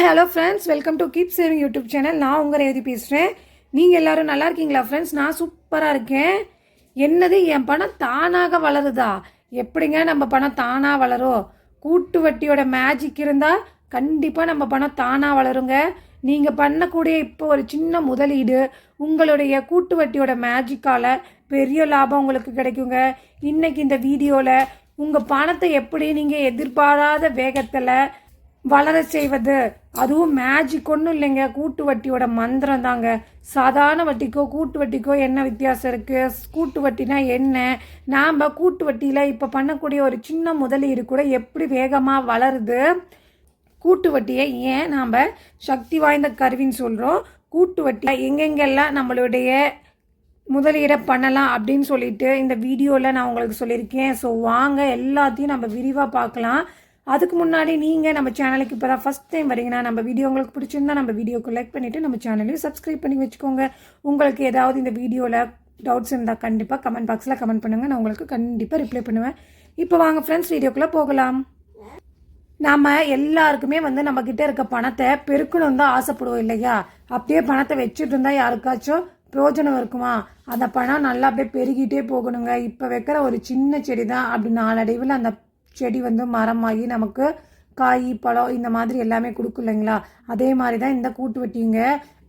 Hi hello friends welcome to keep saving YouTube channel நான் உங்கள் ரேவதி பேசுகிறேன் நீங்கள் எல்லோரும் நல்லா இருக்கீங்களா ஃப்ரெண்ட்ஸ் நான் சூப்பராக இருக்கேன். என்னது என் பணம் தானாக வளருதா? எப்படிங்க நம்ம பணம் தானாக வளரும்? கூட்டு வட்டியோட மேஜிக் இருந்தால் கண்டிப்பாக நம்ம பணம் தானாக வளருங்க. நீங்கள் பண்ணக்கூடிய இப்போ ஒரு சின்ன முதலீடு உங்களுடைய கூட்டு வட்டியோட மேஜிக்கால் பெரிய லாபம் உங்களுக்கு கிடைக்குங்க. இன்றைக்கி இந்த வீடியோவில் உங்கள் பணத்தை எப்படி நீங்கள் எதிர்பாராத வேகத்தில் வளர செய்வது. அதுவும் மேஜிக் ஒன்றும் இல்லைங்க. கூட்டு வட்டியோட மந்திரம் தாங்க. சாதாரண வட்டிக்கோ கூட்டு வட்டிக்கோ என்ன வித்தியாசம் இருக்குது கூட்டு வட்டினா என்ன? நாம் கூட்டு வட்டியில் இப்போ பண்ணக்கூடிய ஒரு சின்ன முதலீடு கூட எப்படி வேகமாக வளருது? கூட்டு வட்டியை ஏன் நாம் சக்தி வாய்ந்த கருவின்னு சொல்கிறோம் கூட்டு வட்டியில் எங்கெங்கெல்லாம் நம்மளுடைய முதலீடை பண்ணலாம் அப்படின்னு சொல்லிட்டு இந்த வீடியோவில் நான் உங்களுக்கு சொல்லியிருக்கேன். ஸோ வாங்க எல்லாத்தையும் நம்ம விரிவாக பார்க்கலாம். அதுக்கு முன்னாடி நீங்கள் நம்ம சேனலுக்கு இப்போ தான் ஃபஸ்ட் டைம் வரீங்கன்னா நம்ம வீடியோ உங்களுக்கு பிடிச்சிருந்தா நம்ம வீடியோக்கு லைக் பண்ணிவிட்டு நம்ம சேனலையும் சப்ஸ்கிரைப் பண்ணி வச்சுக்கோங்க. உங்களுக்கு ஏதாவது இந்த வீடியோவில் டவுட்ஸ் இருந்தால் கண்டிப்பாக கமெண்ட் பாக்ஸில் கமெண்ட் பண்ணுங்கள் நான் உங்களுக்கு கண்டிப்பாக ரிப்ளை பண்ணுவேன். இப்போ வாங்க ஃப்ரெண்ட்ஸ் வீடியோக்குள்ளே போகலாம். நாம் எல்லாருக்குமே வந்து நம்மக்கிட்ட இருக்க பணத்தை பெருக்கணும் தான் ஆசைப்படுவோம் இல்லையா? அப்படியே பணத்தை வச்சுட்டு இருந்தால் யாருக்காச்சும் பிரயோஜனம் இருக்குமா? அந்த பணம் நல்லா அப்படியே பெருகிட்டே போகணுங்க. இப்போ வைக்கிற ஒரு சின்ன செடி தான். அப்படி நாளடைவில் அந்த செடி வந்து மரமாகி நமக்கு காய் பழம் இந்த மாதிரி எல்லாமே கொடுக்கும் இல்லைங்களா? அதே மாதிரி தான் இந்த கூட்டு வெட்டிங்க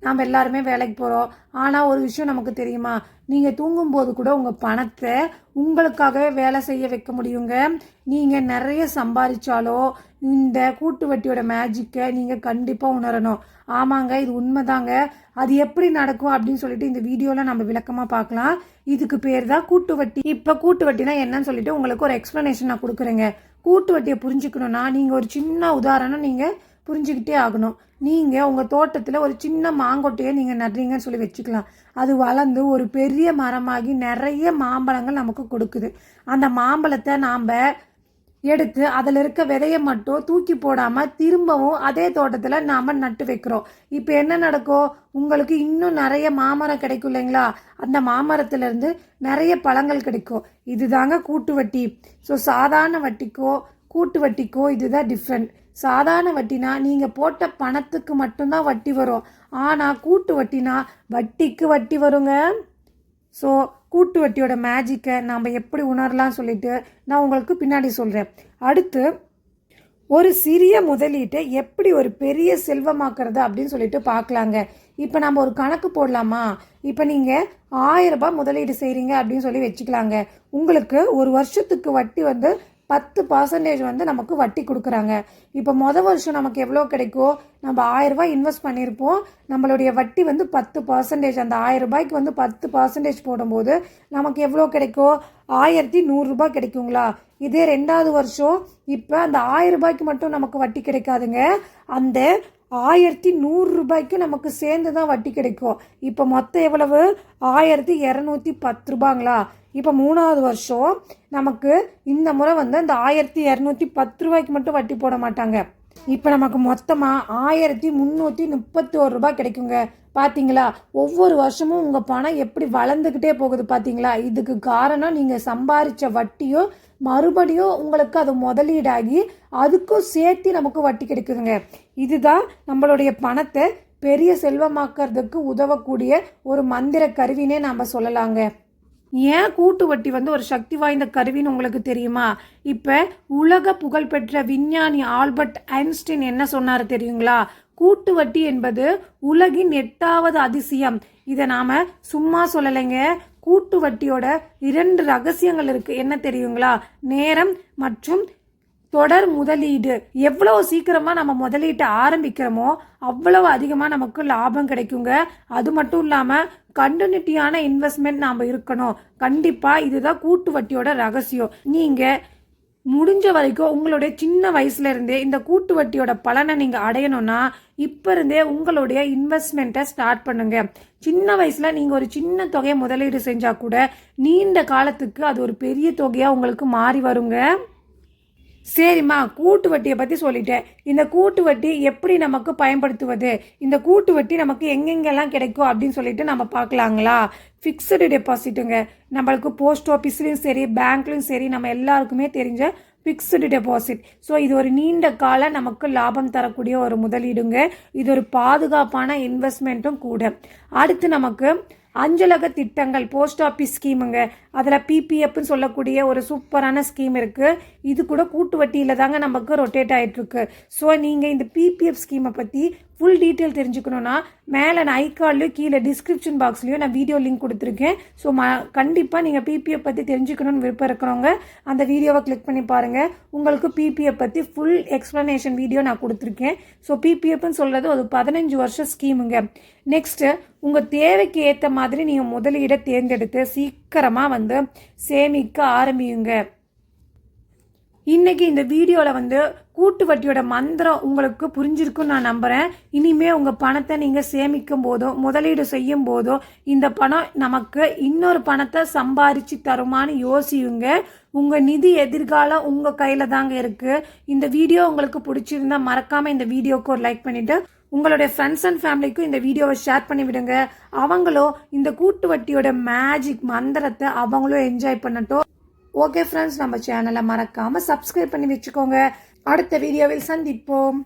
நாம் எல்லாருமே வேலைக்கு போகிறோம் ஆனால் ஒரு விஷயம் நமக்கு தெரியுமா? நீங்கள் தூங்கும்போது கூட உங்கள் பணத்தை உங்களுக்காகவே வேலை செய்ய வைக்க முடியுங்க. நீங்கள் நிறைய சம்பாதிச்சாலோ இந்த கூட்டு வட்டியோட மேஜிக்கை நீங்கள் கண்டிப்பாக உணரணும். ஆமாங்க இது உண்மைதாங்க. அது எப்படி நடக்கும் அப்படின்னு சொல்லிட்டு இந்த வீடியோவில் நம்ம விளக்கமாக பார்க்கலாம். இதுக்கு பேர் தான் கூட்டு வட்டி. இப்போ கூட்டு வட்டினா என்னன்னு சொல்லிட்டு உங்களுக்கு ஒரு எக்ஸ்ப்ளனேஷன் நான் கொடுக்குறேங்க. கூட்டு வட்டியை புரிஞ்சுக்கணும்னா நீங்கள் ஒரு சின்ன உதாரணம் நீங்கள் புரிஞ்சுக்கிட்டே ஆகணும். நீங்கள் உங்கள் தோட்டத்தில் ஒரு சின்ன மாங்கொட்டையை நீங்கள் நடுறீங்கன்னு சொல்லி வச்சுக்கலாம். அது வளர்ந்து ஒரு பெரிய மரமாகி நிறைய மாம்பழங்கள் நமக்கு கொடுக்குது. அந்த மாம்பழத்தை நாம் எடுத்து அதில் இருக்க விதையை மட்டும் தூக்கி போடாமல் திரும்பவும் அதே தோட்டத்தில் நாம் நட்டு வைக்கிறோம். இப்போ என்ன நடக்கும் உங்களுக்கு இன்னும் நிறைய மாமரம் கிடைக்கும் இல்லைங்களா? அந்த மாமரத்துலேருந்து நிறைய பழங்கள் கிடைக்கும். இதுதாங்க கூட்டு வட்டி. ஸோ சாதாரண வட்டிக்கோ கூட்டு வட்டிக்கோ இதுதான் டிஃப்ரெண்ட் சாதாரண வட்டினா நீங்கள் போட்ட பணத்துக்கு மட்டும்தான் வட்டி வரும். ஆனால் கூட்டு வட்டினா வட்டிக்கு வட்டி வருங்க. ஸோ கூட்டு வட்டியோட மேஜிக்கை நாம் எப்படி உணரலாம் சொல்லிட்டு நான் உங்களுக்கு பின்னாடி சொல்கிறேன் அடுத்து ஒரு சிறிய முதலீட்டை எப்படி ஒரு பெரிய செல்வமாக்குறது அப்படின்னு சொல்லிட்டு பார்க்கலாங்க. இப்போ நம்ம ஒரு கணக்கு போடலாமா? இப்போ நீங்கள் ஆயிரம் ரூபாய் முதலீடு செய்கிறீங்க அப்படின்னு சொல்லி வச்சுக்கலாங்க. உங்களுக்கு ஒரு வருஷத்துக்கு வட்டி வந்து பத்து பர்சன்டேஜ் வந்து நமக்கு வட்டி கொடுக்குறாங்க. இப்போ மொதல் வருஷம் நமக்கு எவ்வளோ கிடைக்கும் நம்ம ஆயிரரூபா இன்வெஸ்ட் பண்ணியிருப்போம். நம்மளுடைய வட்டி வந்து பத்து பர்சன்டேஜ் அந்த ஆயிரம் ரூபாய்க்கு வந்து பத்து பர்சன்டேஜ் போடும்போது நமக்கு எவ்வளோ கிடைக்கும் ஆயிரத்தி நூறுரூபா கிடைக்குங்களா? இதே ரெண்டாவது வருஷம் இப்போ அந்த ஆயிரம் ரூபாய்க்கு மட்டும் நமக்கு வட்டி கிடைக்காதுங்க. அந்த ஆயிரத்தி நூறுரூபாய்க்கு நமக்கு சேர்ந்து தான் வட்டி கிடைக்கும். இப்போ மொத்தம் எவ்வளவு? ஆயிரத்தி இரநூத்தி பத்து ரூபாங்களா? இப்போ மூணாவது வருஷம் நமக்கு இந்த முறை வந்து அந்த ஆயிரத்தி இரநூத்தி பத்து ரூபாய்க்கு மட்டும் வட்டி போட மாட்டாங்க. இப்போ நமக்கு மொத்தமாக ஆயிரத்தி முந்நூற்றி முப்பத்தி ஒரு ரூபாய் கிடைக்குங்க. பார்த்தீங்களா ஒவ்வொரு வருஷமும் உங்கள் பணம் எப்படி வளர்ந்துக்கிட்டே போகுது பார்த்தீங்களா இதுக்கு காரணம் நீங்கள் சம்பாரித்த வட்டியும் மறுபடியும் உங்களுக்கு அது முதலீடாகி அதுக்கும் சேர்த்து நமக்கு வட்டி கிடைக்குதுங்க. இதுதான் நம்மளுடைய பணத்தை பெரிய செல்வமாக்கிறதுக்கு உதவக்கூடிய ஒரு மந்திர கருவினே நாம் சொல்லலாங்க. ஏன் கூட்டு வட்டி வந்து ஒரு சக்தி வாய்ந்த கருவின்னு உங்களுக்கு தெரியுமா? இப்போ உலக புகழ்பெற்ற விஞ்ஞானி ஆல்பர்ட் ஐன்ஸ்டீன் என்ன சொன்னார் தெரியுங்களா? கூட்டு வட்டி என்பது உலகின் எட்டாவது அதிசயம். இதை நாம் சும்மா சொல்லலைங்க. கூட்டு வட்டியோட இரண்டு ரகசியங்கள் இருக்குது என்ன தெரியுங்களா? நேரம் மற்றும் தொடர் முதலீடு. எவ்வளோ சீக்கிரமாக நம்ம முதலீட்டை ஆரம்பிக்கிறோமோ அவ்வளவு அதிகமாக நமக்கு லாபம் கிடைக்குங்க. அது மட்டும் இல்லாமல் கண்டினியூட்டியான இன்வெஸ்ட்மெண்ட் நாம் இருக்கணும். கண்டிப்பாக இதுதான் கூட்டு வட்டியோட ரகசியம். நீங்கள் முடிஞ்ச வரைக்கும் உங்களுடைய சின்ன வயசுல இருந்தே இந்த கூட்டு வட்டியோட பலனை நீங்க அடையணும்னா இப்ப இருந்தே உங்களுடைய இன்வெஸ்ட்மெண்ட்டை ஸ்டார்ட் பண்ணுங்க. சின்ன வயசுல நீங்க ஒரு சின்ன தொகையை முதலீடு செஞ்சா கூட நீண்ட காலத்துக்கு அது ஒரு பெரிய தொகையா உங்களுக்கு மாறி வருங்க. சரிம்மா கூட்டு வட்டியை பற்றி சொல்லிட்டேன். இந்த கூட்டு வட்டி எப்படி நமக்கு பயன்படுத்துவது? இந்த கூட்டு வட்டி நமக்கு எங்கெங்கெல்லாம் கிடைக்கும் அப்படின்னு சொல்லிட்டு நம்ம பார்க்கலாங்களா? ஃபிக்ஸடு டெபாசிட்டுங்க நம்மளுக்கு போஸ்ட் ஆஃபீஸ்லேயும் சரி பேங்க்லேயும் சரி நம்ம எல்லாருக்குமே தெரிஞ்ச ஃபிக்ஸ்டு டெபாசிட் ஸோ இது ஒரு நீண்ட கால நமக்கு லாபம் தரக்கூடிய ஒரு முதலீடுங்க. இது ஒரு பாதுகாப்பான இன்வெஸ்ட்மெண்ட்டும் கூட. அடுத்து நமக்கு அஞ்சலக திட்டங்கள் போஸ்ட் ஆஃபீஸ் ஸ்கீமுங்க அதில் பிபிஎஃப்னு சொல்லக்கூடிய ஒரு சூப்பரான ஸ்கீம் இருக்குது இது கூட கூட்டு வட்டியில் தாங்க நமக்கு ரொட்டேட் ஆகிட்டுருக்கு ஸோ நீங்கள் இந்த பிபிஎஃப் ஸ்கீமை பற்றி ஃபுல் டீட்டெயில் தெரிஞ்சுக்கணுன்னா மேலே நான் ஐகார்ட்லேயும் கீழே டிஸ்கிரிப்ஷன் பாக்ஸ்லேயும் நான் வீடியோ லிங்க் கொடுத்துருக்கேன். ஸோ ம கண்டிப்பாக நீங்கள் பிபிஎஃப் பற்றி தெரிஞ்சுக்கணும்னு விருப்பம் இருக்கிறவங்க அந்த வீடியோவை கிளிக் பண்ணி பாருங்கள் உங்களுக்கு பிபிஎஃப் பற்றி ஃபுல் எக்ஸ்ப்ளனேஷன் வீடியோ நான் கொடுத்துருக்கேன். ஸோ பிபிஎஃப்னு சொல்கிறது ஒரு பதினஞ்சு வருஷம் ஸ்கீமுங்க நெக்ஸ்ட்டு உங்கள் தேவைக்கு ஏற்ற மாதிரி நீங்கள் முதலீடை தேர்ந்தெடுத்து சீக்கிரமாக வந்து சேமிக்க ஆரம்பியுங்க. இன்றைக்கி இந்த வீடியோவில் வந்து கூட்டு வட்டியோட மந்திரம் உங்களுக்கு புரிஞ்சிருக்குன்னு நான் நம்புகிறேன் இனிமேல் உங்கள் பணத்தை நீங்கள் சேமிக்கும் போதோ முதலீடு செய்யும் போதோ இந்த பணம் நமக்கு இன்னொரு பணத்தை சம்பாரித்து தருமான்னு யோசியுங்க. உங்கள் நிதி எதிர்காலம் உங்கள் கையில் தாங்க இருக்குது இந்த வீடியோ உங்களுக்கு பிடிச்சிருந்தா மறக்காமல் இந்த வீடியோக்கு ஒரு லைக் பண்ணிவிட்டு உங்களுடைய ஃப்ரெண்ட்ஸ் அண்ட் ஃபேமிலிக்கும் இந்த வீடியோவை ஷேர் பண்ணி விடுங்க. அவங்களும் இந்த கூட்டு வட்டியோட மேஜிக் மந்திரத்தை அவங்களும் என்ஜாய் பண்ணட்டும். ஓகே ஃப்ரெண்ட்ஸ் நம்ம சேனலை மறக்காமல் சப்ஸ்கிரைப் பண்ணி வச்சுக்கோங்க. அடுத்த வீடியோவில் சந்திப்போம்.